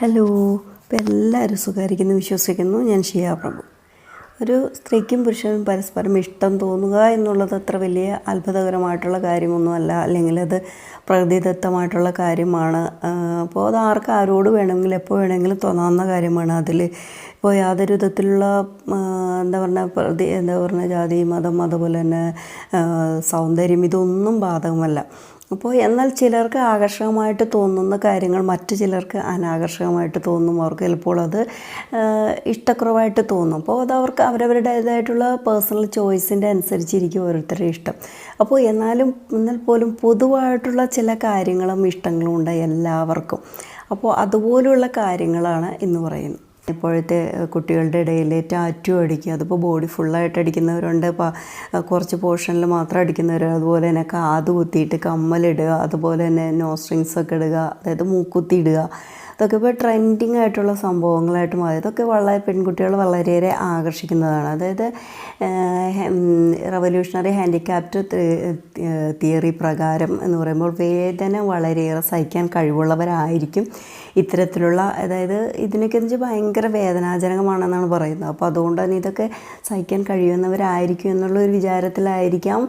Hello. ഇപ്പം എല്ലാവരും സുഖമായിരിക്കുന്നു വിശ്വസിക്കുന്നു. ഞാൻ ഷിയ പ്രഭു. ഒരു സ്ത്രീക്കും പുരുഷനും പരസ്പരം ഇഷ്ടം തോന്നുക എന്നുള്ളത് അത്ര വലിയ അത്ഭുതകരമായിട്ടുള്ള കാര്യമൊന്നുമല്ല. അല്ലെങ്കിൽ അത് പ്രകൃതിദത്തമായിട്ടുള്ള കാര്യമാണ്. അപ്പോൾ അത് ആർക്ക് ആരോട് വേണമെങ്കിലും എപ്പോൾ വേണമെങ്കിലും തോന്നാവുന്ന കാര്യമാണ്. അതിൽ ഇപ്പോൾ യാതൊരു വിധത്തിലുള്ള എന്താ പറഞ്ഞ പ്രതി എന്താ പറഞ്ഞ ജാതി മതം അതുപോലെ തന്നെ സൗന്ദര്യം ഇതൊന്നും ബാധകമല്ല. അപ്പോൾ എന്നാൽ ചിലർക്ക് ആകർഷകമായിട്ട് തോന്നുന്ന കാര്യങ്ങൾ മറ്റു ചിലർക്ക് അനാകർഷകമായിട്ട് തോന്നും. അവർക്ക് ചിലപ്പോൾ അത് ഇഷ്ടക്കുറവായിട്ട് തോന്നും. അപ്പോൾ അത് അവർക്ക് അവരവരുടേതായിട്ടുള്ള പേഴ്സണൽ ചോയ്സിന്റെ അനുസരിച്ചിരിക്കും ഓരോരുത്തരുടെ ഇഷ്ടം. അപ്പോൾ എന്നാലും എന്നാൽ പോലും പൊതുവായിട്ടുള്ള ചില കാര്യങ്ങളും ഇഷ്ടങ്ങളും ഉണ്ട് എല്ലാവർക്കും. അപ്പോൾ അതുപോലുള്ള കാര്യങ്ങളാണ് എന്ന് പറയുന്നത്. ഇപ്പോഴത്തെ കുട്ടികളുടെ ഇടയിൽ ടാറ്റു അടിക്കുക അതിപ്പോൾ ബോഡി ഫുള്ളായിട്ട് അടിക്കുന്നവരുണ്ട് കുറച്ച് പോർഷനിൽ മാത്രം അടിക്കുന്നവർ അതുപോലെ തന്നെ കാത് കുത്തിയിട്ട് കമ്മലിടുക അതുപോലെ തന്നെ നോസ്ട്രിങ്സ് ഒക്കെ ഇടുക അതായത് മൂക്കുത്തി ഇടുക ഇതൊക്കെ ഇപ്പോൾ ട്രെൻഡിങ് ആയിട്ടുള്ള സംഭവങ്ങളായിട്ട് മാറി. ഇതൊക്കെ വളരെ പെൺകുട്ടികൾ വളരെയേറെ ആകർഷിക്കുന്നതാണ്. അതായത് റവല്യൂഷണറി ഹാൻഡിക്യാപ്റ്റ് തിയറി പ്രകാരം എന്ന് പറയുമ്പോൾ വേദന വളരെയേറെ സഹിക്കാൻ കഴിവുള്ളവരായിരിക്കും ഇത്തരത്തിലുള്ള അതായത് ഇതിനൊക്കെ എന്ന് വെച്ചാൽ ഭയങ്കര വേദനാജനകമാണെന്നാണ് പറയുന്നത്. അപ്പോൾ അതുകൊണ്ട് തന്നെ ഇതൊക്കെ സഹിക്കാൻ കഴിയുന്നവരായിരിക്കും എന്നുള്ള ഒരു വിചാരത്തിലായിരിക്കാം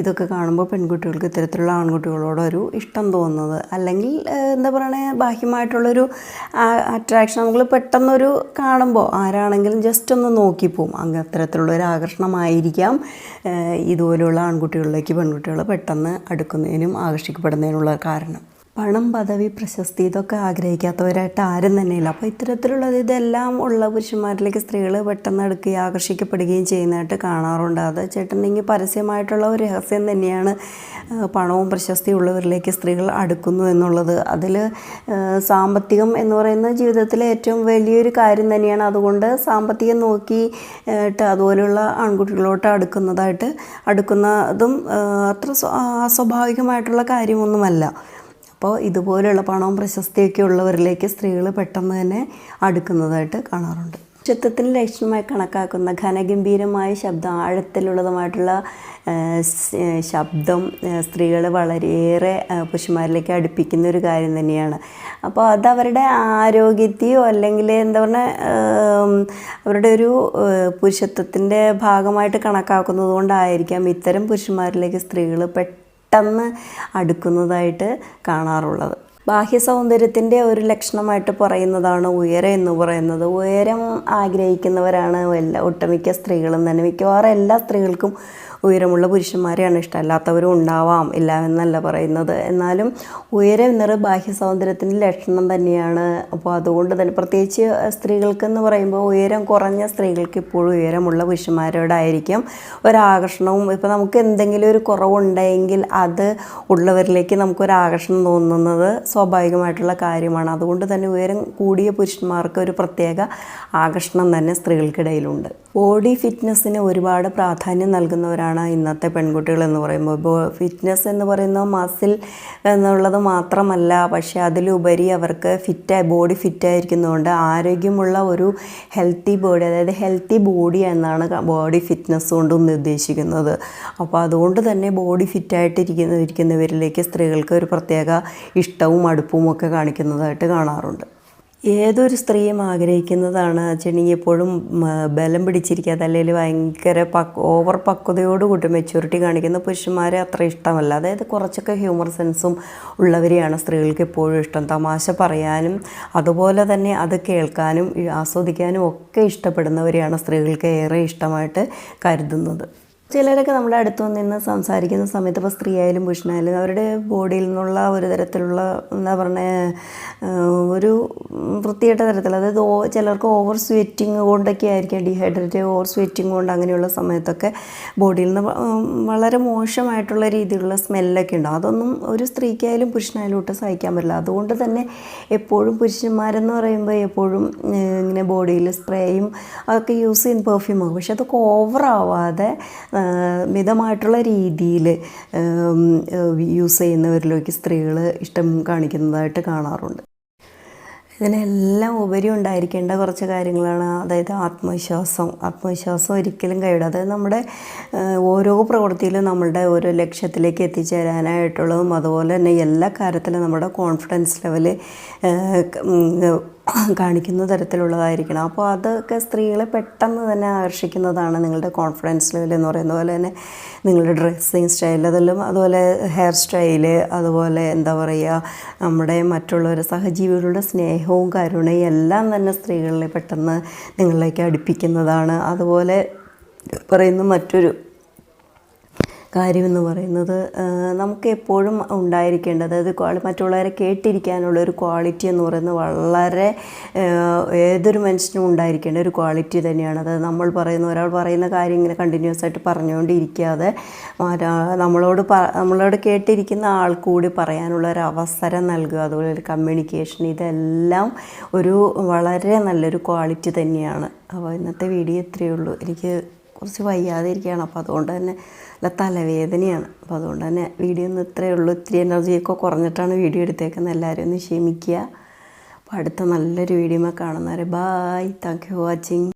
ഇതൊക്കെ കാണുമ്പോൾ പെൺകുട്ടികൾക്ക് ഇത്തരത്തിലുള്ള ആൺകുട്ടികളോടൊരു ഇഷ്ടം തോന്നുന്നത്. അല്ലെങ്കിൽ എന്താ എന്താ പറയണേ ബാഹ്യമായിട്ടുള്ളൊരു അട്രാക്ഷൻ നമ്മൾ പെട്ടെന്നൊരു കാണുമ്പോൾ ആരാണെങ്കിലും ജസ്റ്റ് ഒന്ന് നോക്കിപ്പോവും. അങ്ങ് അത്തരത്തിലുള്ളൊരു ആകർഷണമായിരിക്കാം ഇതുപോലെയുള്ള ആൺകുട്ടികളിലേക്ക് പെൺകുട്ടികൾ പെട്ടെന്ന് അടുക്കുന്നതിനും ആകർഷിക്കപ്പെടുന്നതിനുള്ള കാരണം. പണം പദവി പ്രശസ്തി ഇതൊക്കെ ആഗ്രഹിക്കാത്തവരായിട്ട് ആരും തന്നെയില്ല. അപ്പോൾ ഇത്തരത്തിലുള്ളത് ഇതെല്ലാം ഉള്ള പുരുഷന്മാരിലേക്ക് സ്ത്രീകൾ പെട്ടെന്ന് അടുക്കുകയും ആകർഷിക്കപ്പെടുകയും ചെയ്യുന്നതായിട്ട് കാണാറുണ്ട്. അത് ചേട്ടനെങ്കിൽ പരസ്യമായിട്ടുള്ള ഒരു രഹസ്യം തന്നെയാണ് പണവും പ്രശസ്തിയും ഉള്ളവരിലേക്ക് സ്ത്രീകൾ അടുക്കുന്നു എന്നുള്ളത്. അതിൽ സാമ്പത്തികം എന്ന് പറയുന്ന ജീവിതത്തിലെ ഏറ്റവും വലിയൊരു കാര്യം തന്നെയാണ്. അതുകൊണ്ട് സാമ്പത്തികം നോക്കിയിട്ട് അതുപോലെയുള്ള ആൺകുട്ടികളോട്ട് അടുക്കുന്നതായിട്ട് അടുക്കുന്നതും അത്ര സ്വ- അസ്വാഭാവികമായിട്ടുള്ള കാര്യമൊന്നുമല്ല. അപ്പോൾ ഇതുപോലെയുള്ള പണവും പ്രശസ്തിയൊക്കെ ഉള്ളവരിലേക്ക് സ്ത്രീകൾ പെട്ടെന്ന് തന്നെ അടുക്കുന്നതായിട്ട് കാണാറുണ്ട്. ചിത്രത്തിന് ലക്ഷണമായി കണക്കാക്കുന്ന ഘനഗംഭീരമായ ശബ്ദം ആഴത്തിലുള്ളതുമായിട്ടുള്ള ശബ്ദം സ്ത്രീകൾ വളരെയേറെ പുരുഷന്മാരിലേക്ക് അടുപ്പിക്കുന്ന ഒരു കാര്യം തന്നെയാണ്. അപ്പോൾ അത് അവരുടെ ആരോഗ്യത്തെയോ അല്ലെങ്കിൽ എന്താ പറഞ്ഞാൽ അവരുടെ ഒരു പുരുഷത്വത്തിന്റെ ഭാഗമായിട്ട് കണക്കാക്കുന്നത് കൊണ്ടായിരിക്കാം ഇത്തരം പുരുഷന്മാരിലേക്ക് സ്ത്രീകൾ പെട്ടെന്ന് അടുക്കുന്നതായിട്ട് കാണാറുള്ളത്. ബാഹ്യ സൗന്ദര്യത്തിന്റെ ഒരു ലക്ഷണമായിട്ട് പറയുന്നതാണ് ഉയരം എന്ന് പറയുന്നത്. ഉയരം ആഗ്രഹിക്കുന്നവരാണ് എല്ലാ ഒട്ടുമിക്ക സ്ത്രീകളും തന്നെ. മിക്കവാറും എല്ലാ സ്ത്രീകൾക്കും ഉയരമുള്ള പുരുഷന്മാരെയാണ് ഇഷ്ടം അല്ലാത്തവരും ഉണ്ടാവാം ഇല്ല എന്നല്ല പറയുന്നത്. എന്നാലും ഉയരം എന്നത് ബാഹ്യ സൗന്ദര്യത്തിന്റെ ലക്ഷണം തന്നെയാണ്. അപ്പോൾ അതുകൊണ്ട് തന്നെ പ്രത്യേകിച്ച് സ്ത്രീകൾക്കെന്ന് പറയുമ്പോൾ ഉയരം കുറഞ്ഞ സ്ത്രീകൾക്ക് ഇപ്പോഴും ഉയരമുള്ള പുരുഷന്മാരോടായിരിക്കും ഒരാകർഷണവും. ഇപ്പോൾ നമുക്ക് എന്തെങ്കിലും ഒരു കുറവുണ്ടെങ്കിൽ അത് ഉള്ളവരിലേക്ക് നമുക്കൊരാകർഷണം തോന്നുന്നത് സ്വാഭാവികമായിട്ടുള്ള കാര്യമാണ്. അതുകൊണ്ട് തന്നെ ഉയരം കൂടിയ പുരുഷന്മാർക്ക് ഒരു പ്രത്യേക ആകർഷണം തന്നെ സ്ത്രീകൾക്കിടയിലുണ്ട്. ബോഡി ഫിറ്റ്നസ്സിന് ഒരുപാട് പ്രാധാന്യം നൽകുന്നവരാണ് ഇന്നത്തെ പെൺകുട്ടികൾ എന്ന് പറയുമ്പോൾ. ഫിറ്റ്നസ് എന്ന് പറയുന്ന മസിൽ എന്നുള്ളത് മാത്രമല്ല പക്ഷേ അതിലുപരി അവർക്ക് ഫിറ്റായി ബോഡി ഫിറ്റായിരിക്കുന്നതുകൊണ്ട് ആരോഗ്യമുള്ള ഒരു ഹെൽത്തി ബോഡി അതായത് ഹെൽത്തി ബോഡി എന്നാണ് ബോഡി ഫിറ്റ്നസ് കൊണ്ട് ഉദ്ദേശിക്കുന്നത് അപ്പോൾ അതുകൊണ്ട് തന്നെ ബോഡി ഫിറ്റായിട്ടിരിക്കുന്ന ഇരിക്കുന്നവരിലേക്ക് സ്ത്രീകൾക്ക് ഒരു പ്രത്യേക ഇഷ്ടവും അടുപ്പവും ഒക്കെ കാണിക്കുന്നതായിട്ട് കാണാറുണ്ട്. ഏതൊരു സ്ത്രീയും ആഗ്രഹിക്കുന്നതാണ് വെച്ചിട്ടുണ്ടെങ്കിൽ എപ്പോഴും ബലം പിടിച്ചിരിക്കാതെ അല്ലെങ്കിൽ ഭയങ്കര പക് ഓവർ പക്വതയോടുകൂടി മെച്യൂരിറ്റി കാണിക്കുന്ന പുരുഷന്മാരെ അത്ര ഇഷ്ടമല്ല. അതായത് കുറച്ചൊക്കെ ഹ്യൂമർ സെൻസും ഉള്ളവരെയാണ് സ്ത്രീകൾക്ക് എപ്പോഴും ഇഷ്ടം. തമാശ പറയാനും അതുപോലെ തന്നെ അത് കേൾക്കാനും ആസ്വദിക്കാനും ഒക്കെ ഇഷ്ടപ്പെടുന്നവരെയാണ് സ്ത്രീകൾക്ക് ഏറെ ഇഷ്ടമായിട്ട് കരുതുന്നത്. ചിലരൊക്കെ നമ്മുടെ അടുത്ത് നിന്ന് സംസാരിക്കുന്ന സമയത്ത് ഇപ്പോൾ സ്ത്രീ ആയാലും പുരുഷനായാലും അവരുടെ ബോഡിയിൽ നിന്നുള്ള ഒരു തരത്തിലുള്ള എന്താ പറയുക ഒരു വൃത്തികെട്ട തരത്തിൽ അതായത് ചിലർക്ക് ഓവർ സ്വെറ്റിങ് കൊണ്ടൊക്കെ ആയിരിക്കും ഡീഹൈഡ്രേറ്റ് ഓവർ സ്വെറ്റിങ് കൊണ്ട് അങ്ങനെയുള്ള സമയത്തൊക്കെ ബോഡിയിൽ നിന്ന് വളരെ മോശമായിട്ടുള്ള രീതിയിലുള്ള സ്മെല്ലൊക്കെ ഉണ്ടാവും അതൊന്നും ഒരു സ്ത്രീക്കായാലും പുരുഷനായാലും ഒട്ടും സഹിക്കാൻ പറ്റില്ല. അതുകൊണ്ട് തന്നെ എപ്പോഴും പുരുഷന്മാരെന്ന് പറയുമ്പോൾ എപ്പോഴും ഇങ്ങനെ ബോഡിയിൽ സ്പ്രേയും അതൊക്കെ യൂസ് ചെയ്യുന്ന പെർഫ്യൂമാകും പക്ഷെ അതൊക്കെ ഓവറാവാതെ മിതമായിട്ടുള്ള രീതിയിൽ യൂസ് ചെയ്യുന്നവരിലേക്ക് സ്ത്രീകൾ ഇഷ്ടം കാണിക്കുന്നതായിട്ട് കാണാറുണ്ട്. ഇതിനെല്ലാം ഉപരി ഉണ്ടായിരിക്കേണ്ട കുറച്ച് കാര്യങ്ങളാണ് അതായത് ആത്മവിശ്വാസം. ആത്മവിശ്വാസം ഒരിക്കലും കൈവിടുക അതായത് നമ്മുടെ ഓരോ പ്രവൃത്തിയിലും നമ്മളുടെ ഓരോ ലക്ഷ്യത്തിലേക്ക് എത്തിച്ചേരാനായിട്ടുള്ളതും അതുപോലെ തന്നെ എല്ലാ കാര്യത്തിലും നമ്മുടെ കോൺഫിഡൻസ് ലെവൽ കാണിക്കുന്ന തരത്തിലുള്ളതായിരിക്കണം. അപ്പോൾ അതൊക്കെ സ്ത്രീകളെ പെട്ടെന്ന് തന്നെ ആകർഷിക്കുന്നതാണ് നിങ്ങളുടെ കോൺഫിഡൻസ് ലെവൽ എന്ന് പറയുന്നത്. പോലെ തന്നെ നിങ്ങളുടെ ഡ്രസ്സിങ് സ്റ്റൈൽ അതെല്ലാം അതുപോലെ ഹെയർ സ്റ്റൈൽ അതുപോലെ എന്താ പറയുക നമ്മുടെ മറ്റുള്ളവരുടെ സഹജീവികളുടെ സ്നേഹവും കരുണയും എല്ലാം തന്നെ സ്ത്രീകളെ പെട്ടെന്ന് നിങ്ങളിലേക്ക് അടുപ്പിക്കുന്നതാണ്. അതുപോലെ പറയുന്ന മറ്റൊരു കാര്യമെന്ന് പറയുന്നത് നമുക്ക് എപ്പോഴും ഉണ്ടായിരിക്കേണ്ടത് അതായത് ക്വാളി മറ്റുള്ളവരെ കേട്ടിരിക്കാനുള്ള ഒരു ക്വാളിറ്റി എന്ന് പറയുന്നത് വളരെ ഏതൊരു മനുഷ്യനും ഉണ്ടായിരിക്കേണ്ട ഒരു ക്വാളിറ്റി തന്നെയാണ്. അതായത് നമ്മൾ പറയുന്ന ഒരാൾ പറയുന്ന കാര്യം ഇങ്ങനെ കണ്ടിന്യൂസ് ആയിട്ട് പറഞ്ഞുകൊണ്ടിരിക്കാതെ നമ്മളോട് നമ്മളോട് കേട്ടിരിക്കുന്ന ആൾ കൂടി പറയാനുള്ള ഒരു അവസരം നൽകുക അതുപോലെ കമ്മ്യൂണിക്കേഷൻ ഇതെല്ലാം ഒരു വളരെ നല്ലൊരു ക്വാളിറ്റി തന്നെയാണ്. അപ്പോൾ ഇന്നത്തെ വീഡിയോ ഇത്രയേ ഉള്ളൂ. എനിക്ക് കുറച്ച് വയ്യാതെ ഇരിക്കുകയാണ്. അപ്പോൾ അതുകൊണ്ട് തന്നെ നല്ല തലവേദനയാണ്. അപ്പോൾ അതുകൊണ്ട് തന്നെ വീഡിയോ ഒന്ന് ഇത്രയേ ഉള്ളൂ. ഇത്തിരി എനർജിയൊക്കെ കുറഞ്ഞിട്ടാണ് വീഡിയോ എടുത്തേക്കുന്നത്. എല്ലാവരും ഒന്ന് ക്ഷമിക്കുക. അപ്പോൾ അടുത്ത നല്ലൊരു വീഡിയോ കാണുന്നവരെ bye thank you for watching